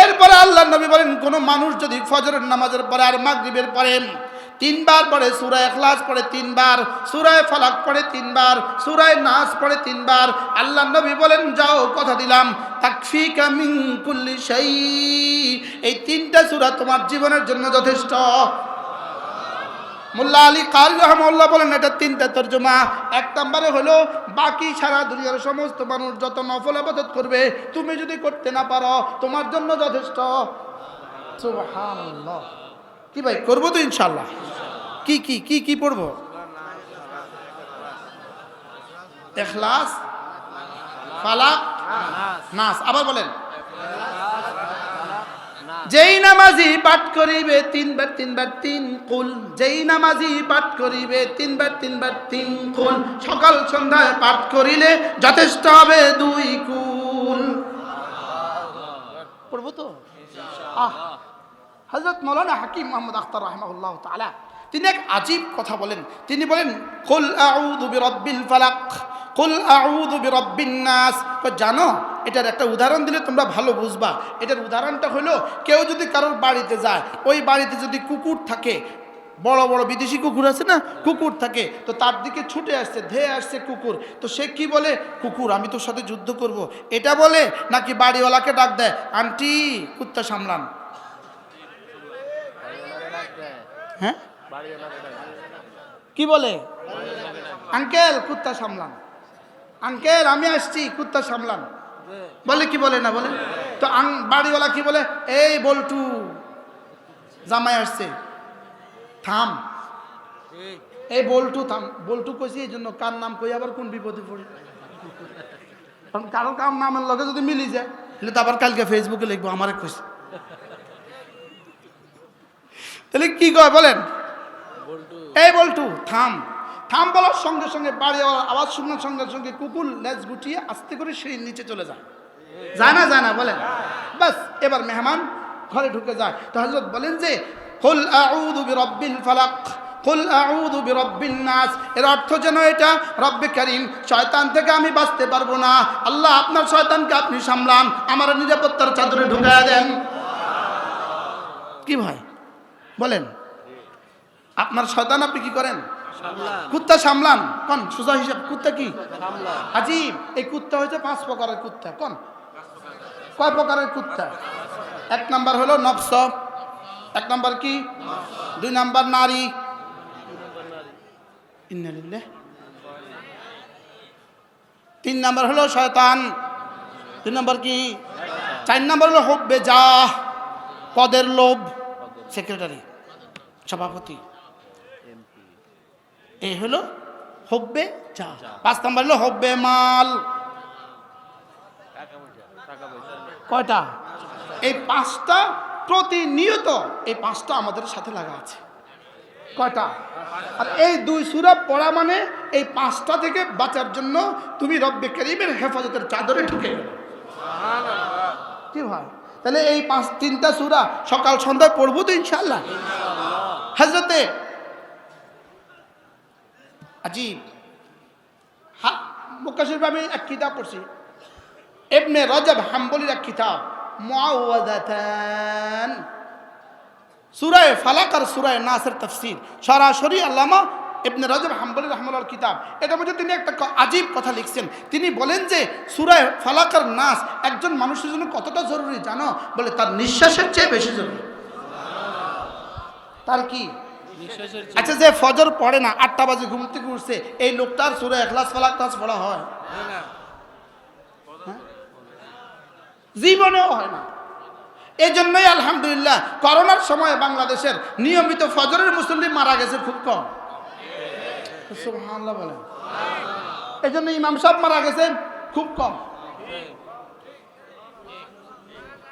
এরপরে আল্লাহ নবী বলেন, কোনো মানুষ যদি ফজরের নামাজের পরে আর মাগরিবের পরে তিনবার পরে সুরায় এখলাস পড়ে তিনবার সুরায় ফালাক পড়ে তিনবার সুরায় নাচ পড়ে তিনবার, আল্লাহ নবী বলেন, যাও, কথা দিলাম, তাকফিকা মিন কুল্লি শাই এই তিনটা সূরা তোমার জীবনের জন্য যথেষ্ট। মোল্লা আলী কারি রহমল্লা বলেন, এটা তিনটা তর্জমা। এক নম্বরে হলো, বাকি সারা দুনিয়ার সমস্ত মানুষ যত নফল আবাদত করবে, তুমি যদি করতে না পারো, তোমার জন্য যথেষ্ট। কি ভাই, করব তো ইনশাল্লাহ কি কি কি কি পড়ব? এখলাস ফালাক নাস। আবার বলেন। যেই নামাজি পাঠ করিবে তিনবার তিনবার তিন কুল। যেই নামাজি পাঠ করিবে তিনবার তিনবার তিন কুল। সকাল সন্ধ্যায় পাঠ করিলে যথেষ্ট হবে দুই কুল। পড়ব তো? হজরত মৌলানা হাকিম মোহাম্মদ আখতার রহমাউল্লাহ তালা তিনি এক আজীব কথা বলেন। তিনি বলেন, কুল আউযু বিরাব্বিল ফালাক, কুল আউযু বিরাব্বিন নাস। জানো এটার একটা উদাহরণ দিলে তোমরা ভালো বুঝবা। এটার উদাহরণটা হলো, কেউ যদি কারোর বাড়িতে যায়, ওই বাড়িতে যদি কুকুর থাকে, বড় বড় বিদেশি কুকুর আছে না, কুকুর থাকে, তো তার দিকে ছুটে আসছে, ধেয়ে আসছে কুকুর। তো সে কি বলে? কুকুর, আমি তোর সাথে যুদ্ধ করব। এটা বলে নাকি বাড়িওয়ালাকে ডাক দেয়, আন্টি, কুত্তা সামলান। হ্যাঁ? কি বলে? আঙ্কেল, কুত্তা সামলান। আঙ্কেল, আমি আসছি, কুত্তা সামলান। বলে কি বলে না বলে? তো আং- বাড়িওয়ালা কি বলে? এই বল্টু জামাই আসছে। থাম। এই বল্টু থাম। বল্টু কইছি এই জন্য কার নাম কই আবার কোন বিপদে পড়ি? কারণ কারও কার নামের লগে যদি মিলি যায় তাহলে তো আবার কালকে ফেসবুকে লিখব আমারে কইছে। তাহলে কি কয় বলেন? এই বল্টু থাম। থাম বলার সঙ্গে সঙ্গে বাড়ি আওয়াজ শোনার সঙ্গে সঙ্গে কুকুর লেজ গুটিয়ে আস্তে করে সেই নিচে চলে যায়। যায় না যায় না বলেন। বাস এবার মেহমান ঘরে ঢুকে যায়। তো হজরত বলেন যে কুল আউযু বিরাব্বিল ফালাক কুল আউযু বিরাব্বিন নাস। এর অর্থ যেন এটা রব্বে করিম শয়তান থেকে আমি বাঁচতে পারব না। আল্লাহ আপনার শয়তানকে আপনি সামলান আমার নিরাপত্তার চাদরে ঢুকায়া দেন। কি ভাই? বলেন। আপনার শয়তান আপনি কি করেন? কুত্তা সামলান। কোন সোজা হিসাব কুত্তা কি? আজিব। এই কুত্তা হয়েছে পাঁচ প্রকারের কুত্তা। কোন? কয় প্রকারের কুত্তা? এক নাম্বার হলো নফস এক নাম্বার কি? দুই নাম্বার নারী। তিন নাম্বার হলো শয়তান। তিন নাম্বার কি? চার নাম্বার হলো হব্বে যা পদের লোভ। সেক্রেটারি। সভাপতি। এই হলো হব্বে চা পাঁচ নাম্বার হলো হব্বে মাল। কয়টা? এই পাঁচটা প্রতিনিয়ত এই পাঁচটা আমাদের সাথে লাগা আছে। কয়টা? আর এই দুই সুরা পড়া মানে এই পাঁচটা থেকে বাঁচার জন্য তুমি রব্বে করিমের হেফাজতের চাদরে ঢুকে কি হয় তাহলে এই পাঁচ, তিনটা সুরা সকাল, সন্ধ্যায় পড়ব তো ইনশাল্লাহ হাজরতে আজিব, হা মুকাশির আমি এক কিতাব পড়ছি। এবনে রজব হাম্বলির এক কিতাব মুআওয়াদাতান। সুরায় ফালাক আর সুরায় নাসের তফসির। সরাসরি আল্লামা ইবনে রজব হাম্বলি রহমাল্লার কিতাব। এটার মধ্যে তিনি একটা আজীব কথা লিখছেন। তিনি বলেন যে সুরায় ফালাক আর নাস একজন মানুষের জন্য কতটা জরুরি জানো? বলে তার নিঃশ্বাসের চেয়ে বেশি জরুরি। তার কি? আচ্ছা যে ফজর পড়ে না আটটা বাজে ঘুম থেকে উঠছে এই লোকটার সুরে এখলাস ফালাক নাস পড়া হয় হ্যাঁ? জীবনেও হয় না। এই জন্যই আলহামদুলিল্লাহ করোনার সময় বাংলাদেশের নিয়মিত ফজরের মুসল্লি মারা গেছে খুব কম। বলেন। এই জন্য ইমাম সাহেব মারা গেছে খুব কম।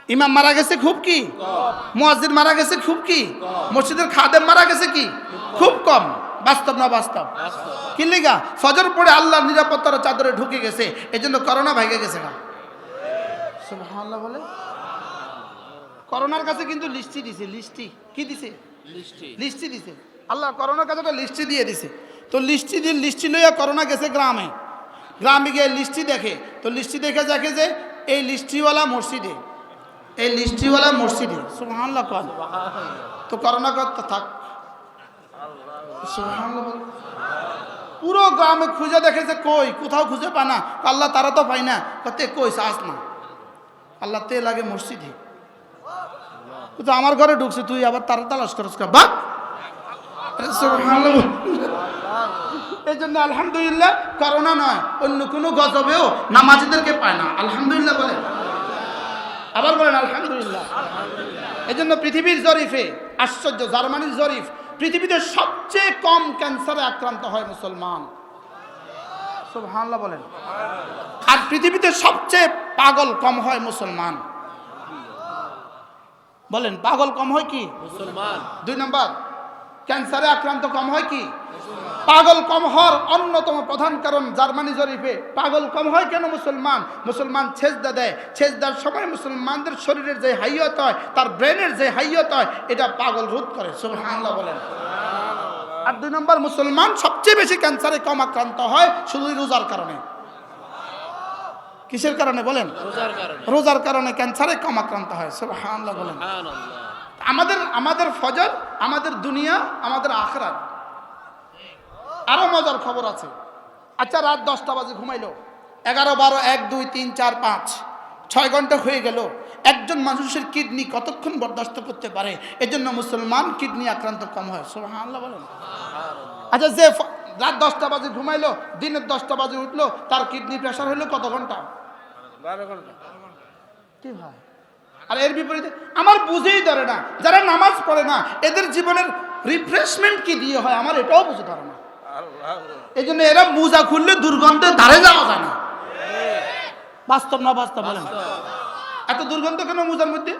ইমাম মারা গেছে খুব কি? মসজিদ মারা গেছে খুব কি? মসজিদের খাদেম মারা গেছে কি? খুব কম। বাস্তব না বাস্তব। কি লিগা? ফজর পড়ে আল্লাহর নিরাপত্তার চাদরে ঢুকে গেছে। এই জন্য করোনা ভাইগে গেছে না সুবহানাল্লাহ বলে? করোনার কাছে কিন্তু লিস্টি দিছে লিস্টি কি দিছে? লিস্টি দিছে। আল্লাহ করোনার কাছে একটা লিস্টি দিয়ে দিছে। তো লিস্টি দিয়ে লিস্টি লইয়া করোনা গেছে গ্রামে। গ্রামে গিয়ে লিস্টি দেখে। তো লিস্টি দেখে দেখে যে এই লিস্টিওয়ালা মসজিদে এই লিস্টিওয়ালা মসজিদে। সুবহানাল্লাহ কন তো করোনা করতে থাক। সুবহানাল্লাহ। পুরো গ্রামে খুঁজে দেখেছে কই কোথাও খুঁজে পায় না। আল্লাহ তারা তো পাই না। কতে কই আস না। আল্লাহ তে লাগে মসজিদে। তো আমার ঘরে ঢুকছে তুই আবার তারা তালাশ করস কা বাক। এই জন্য আলহামদুলিল্লাহ করোনা নয় অন্য কোনো গজবেও নামাজিদেরকে পায় না। আলহামদুলিল্লাহ বলে আবার বলেন আলহামদুলিল্লাহ। এই জন্য পৃথিবীর জরিফে আশ্চর্য জার্মানির জরিফ পৃথিবীতে সবচেয়ে কম ক্যান্সারে আক্রান্ত হয় মুসলমান। সুবহানাল্লাহ বলেন। আর পৃথিবীতে সবচেয়ে পাগল কম হয় মুসলমান। বলেন পাগল কম হয় কি? মুসলমান। দুই নম্বর ক্যান্সারে আক্রান্ত কম হয় কি? পাগল কম হওয়ার অন্যতম প্রধান কারণ জার্মানি জরিপে পাগল কম হয় কেন মুসলমান? মুসলমান ছেজদা দেয়। ছেজদার সময় মুসলমানদের শরীরের যে হাইয়ত হয় তার ব্রেনের যে হাইয়ত হয় এটা পাগল রোধ করে। সুবহানাল্লাহ বলেন। আর দুই নম্বর মুসলমান সবচেয়ে বেশি ক্যান্সারে কম আক্রান্ত হয় শুধুই রোজার কারণে। কিসের কারণে বলেন? রোজার কারণে। ক্যান্সারে কম আক্রান্ত হয় বলেন। আমাদের আমাদের ফজর আমাদের দুনিয়া আমাদের আখরাত। আরও মজার খবর আছে। আচ্ছা রাত দশটা বাজে ঘুমাইলো। এগারো বারো এক দুই তিন চার পাঁচ। ছয় ঘণ্টা হয়ে গেল। একজন মানুষের কিডনি কতক্ষণ বরদাস্ত করতে পারে? এজন্য মুসলমান কিডনি আক্রান্ত কম হয় সুবহানাল্লাহ বলেন। আচ্ছা যে রাত দশটা বাজে ঘুমাইলো দিনের দশটা বাজে উঠল তার কিডনি প্রেশার হলো কত ঘণ্টা? বারো ঘণ্টা। কি আর এর বিপরীতে আমার বুঝেই ধরে না যারা নামাজ পড়ে না এদের জীবনের রিফ্রেশমেন্ট কি দিয়ে হয়? আমার এটাও বুঝে ধরে না। এই জন্য এরা মোজা খুললে দুর্গন্ধে ধারে যাওয়া যায় না। বাস্তব না বাস্তব বলেন? এত দুর্গন্ধ কেন মোজার মধ্যে?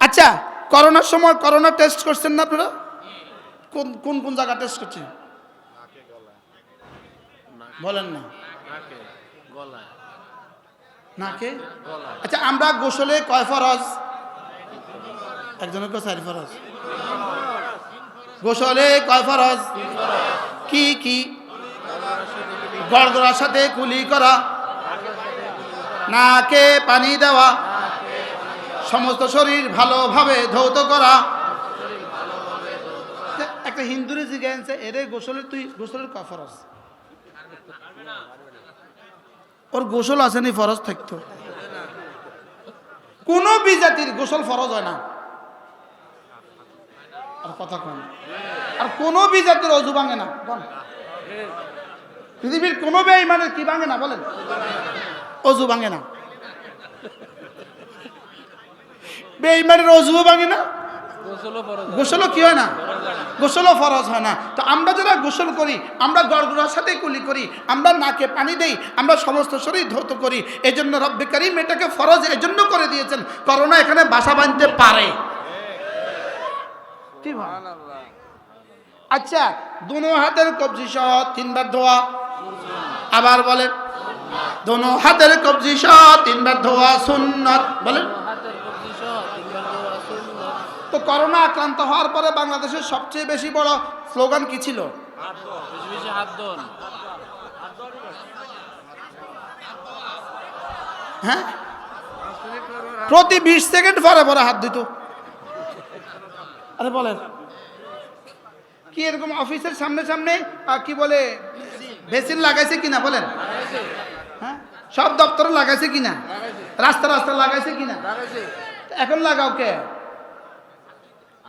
আচ্ছা করোনার সময় করোনা টেস্ট করছেন না আপনারা? কোন কোন কোন জায়গা টেস্ট করছেন? বলেন না। নাকে আচ্ছা আমরা গোসলে কয় ফরজ? একজনের কয় চারি ফরজ? গোসলে কয় ফরজ? কি কি? গড়গড়ার সাথে কুলি করা। নাকে পানি দেওয়া। সমস্ত শরীর ভালোভাবে ধৌত করা। একটা হিন্দুরে জিজ্ঞাসা এরে গোসলের তুই গোসলের কয় ফরজ? ওর গোসল আসেনি, ফরজ থাকতো। কোন বিজাতির গোসল ফরজ হয় না। আর কথা কন। আর কোন বিজাতির অজু ভাঙে না। বল। পৃথিবীর কোন বেঈমানের কি ভাঙে না, বলেন। অজু ভাঙে না। বেঈমানের অজুও ভাঙে না। গোসলও ফরজ কি হয় না? গোসলও ফরজ হয় না। তো আমরা যারা গোসল করি আমরা গড়গুড়ার সাথে কুলি করি আমরা নাকে পানি দেই আমরা সমস্ত শরীর ধৌত করি এই জন্য রব্বে করিম এটাকে ফরজ এজন্য করে দিয়েছেন। করোনা এখানে বাসা বাঁধতে পারে। আচ্ছা দুনো হাতের কবজি সহ তিনবার ধোয়া। আবার বলেন দুনো হাতের কবজি সহ তিনবার ধোয়া সুন্নত। বলেন। হাতের কবজি সহ তিনবার তো করোনা আক্রান্ত হওয়ার পরে বাংলাদেশের সবচেয়ে বেশি বড় স্লোগান কি ছিল? হ্যাঁ? প্রতি বিশ সেকেন্ড পরে পরে হাত দিত। আরে বলেন। কি এরকম অফিসের সামনে সামনে কি বলে ভেসিন লাগাইছে কিনা বলেন? হ্যাঁ? সব দপ্তরে লাগাইছে কিনা রাস্তা রাস্তা লাগাইছে কিনা এখন লাগাও কে আগে তো করে নাই ওজুখানা বানাই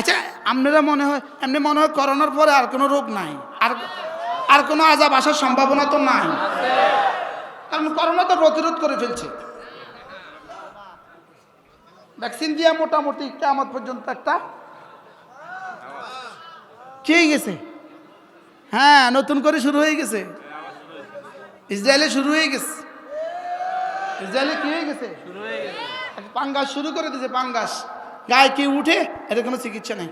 আচ্ছা আপনারা মনে হয় এমনি মনে হয় করোনার পরে আর কোনো রোগ নাই। আর আর কোনো আজাব আসার সম্ভাবনা তো নাই। কারণ করোনা তো প্রতিরোধ করে ফেলছে। ভ্যাকসিন দিয়ে মোটামুটি কেমন পর্যন্ত একটা কি হয়ে গেছে হ্যাঁ নতুন করে শুরু হয়ে গেছে। ইসরায়েলে শুরু হয়ে গেছে। ইসরায়েলে কি হয়ে গেছে? শুরু হয়ে গেছে। পাঙ্গাস শুরু করে দিয়েছে পাঙ্গাস। গায়ে কি উঠে? এটা কোনো চিকিৎসা নেই।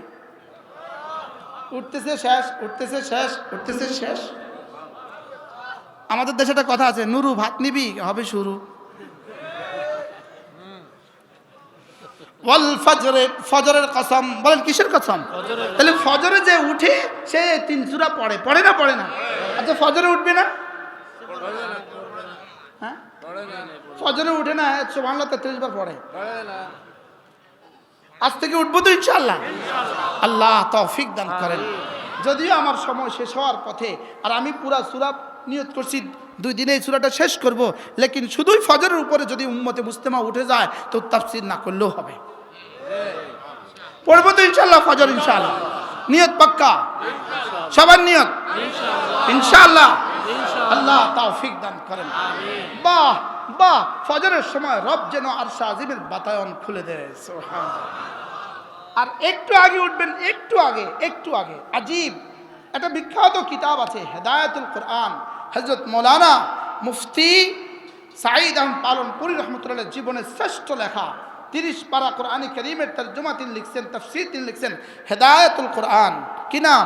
উঠতেছে শেষ উঠতেছে শেষ উঠতেছে শেষ। আমাদের দেশে একটা কথা আছে নুরু ভাত নিবি হবে শুরু। বল ফজরে ফজরের কসম বলেন কিসের কসম? তাহলে ফজরে যে উঠে সে তিন চূড়া পড়ে পড়ে না পড়ে না? আচ্ছা ফজরে উঠবে না? হ্যাঁ? ফজরে উঠে না সোমানলা তেত্রিশ বার পড়ে। আজ থেকে উঠবো তো ইনশাল্লাহ আল্লাহ তৌফিক দান করেন। যদিও আমার সময় শেষ হওয়ার পথে আর আমি পুরা সুরা নিয়ত করছি দুই দিনে এই সুরাটা শেষ করব লেকিন শুধুই ফজরের উপরে যদি উম্মতে মুস্তেমা উঠে যায় তো তাফসির না করলেও হবে। পড়ব তো ইনশাল্লাহ ফজর ইনশাল্লাহ নিয়ত পাক্কা? সবার নিয়ত? ইনশাল্লাহ আল্লাহ তৌফিক দান করেন। বাহ! বাহ ফজরের সময় রব যেন আর আজিমের বাতায়ন খুলে দেয়। আর একটু আগে উঠবেন একটু আগে একটু আগে। আজীব একটা বিখ্যাত কিতাব আছে হেদায়তুল কোরআন। হজরত মৌলানা মুফতি সাঈদ আহম পালনপুরি রহমতুল্লাহ জীবনের শ্রেষ্ঠ লেখা তিরিশ পারা কোরআনী করিমের তর্জমা তিনি লিখছেন তফসির তিনি লিখছেন হেদায়তুল কোরআন। কি নাম?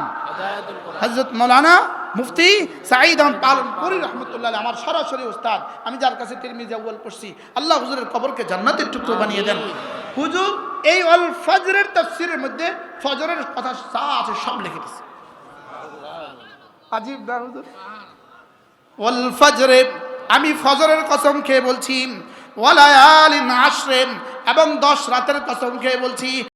হজরত মৌলানা মুফতি সাঈদ আহমদ পালনপুরি রহমতুল্লাহ আমার সরাসরি উস্তাদ। আমি যার কাছে তিরমিজি আউয়াল পড়ছি। আল্লাহ হুজুরের কবরকে জান্নাতের টুকরো বানিয়ে দেন। হুজুর, এই অল ফজরের তফসিরের মধ্যে ফজরের কথা যা আছে সব লিখে দিছে। আজিব না হুজুর? ওয়াল ফজরে, আমি ফজরের কসম খেয়ে বলছি, ওয়ালায়ালিন আশরেন এবং দশ রাতের কসম খেয়ে বলছি